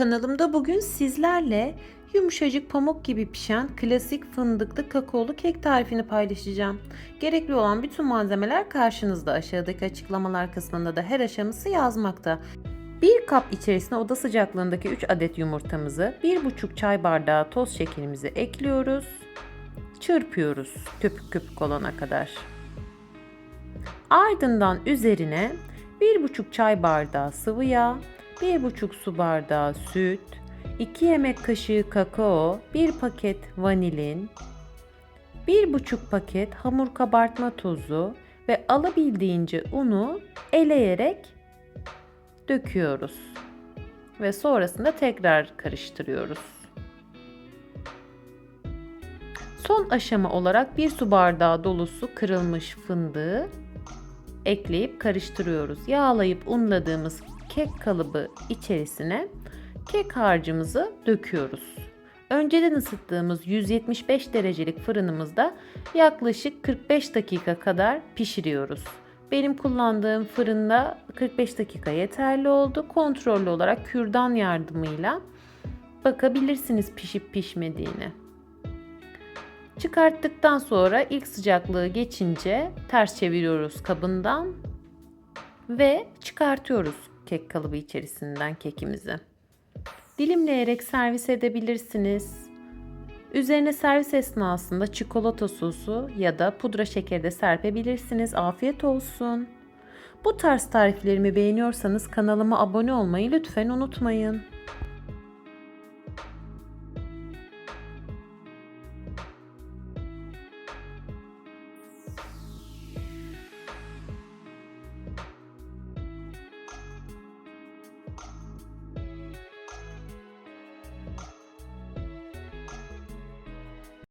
Kanalımda bugün sizlerle yumuşacık pamuk gibi pişen klasik fındıklı kakaolu kek tarifini paylaşacağım. Gerekli olan bütün malzemeler karşınızda. Aşağıdaki açıklamalar kısmında da her aşaması yazmakta. Bir kap içerisine oda sıcaklığındaki 3 adet yumurtamızı, 1,5 çay bardağı toz şekerimizi ekliyoruz. Çırpıyoruz köpük köpük olana kadar. Ardından üzerine 1,5 çay bardağı sıvı yağ, 1,5 su bardağı süt, 2 yemek kaşığı kakao, 1 paket vanilin, 1,5 paket hamur kabartma tozu ve alabildiğince unu eleyerek döküyoruz. Ve sonrasında tekrar karıştırıyoruz. Son aşama olarak 1 su bardağı dolusu kırılmış fındığı ekleyip karıştırıyoruz. Yağlayıp unladığımız kek kalıbı içerisine kek harcımızı döküyoruz. Önceden ısıttığımız 175 derecelik fırınımızda yaklaşık 45 dakika kadar pişiriyoruz. Benim kullandığım fırında 45 dakika yeterli oldu. Kontrollü olarak kürdan yardımıyla bakabilirsiniz pişip pişmediğini. Çıkarttıktan sonra ilk sıcaklığı geçince ters çeviriyoruz kabından ve çıkartıyoruz kek kalıbı içerisinden kekimizi. Dilimleyerek servis edebilirsiniz. Üzerine servis esnasında çikolata sosu ya da pudra şekeri de serpebilirsiniz. Afiyet olsun. Bu tarz tariflerimi beğeniyorsanız kanalıma abone olmayı lütfen unutmayın.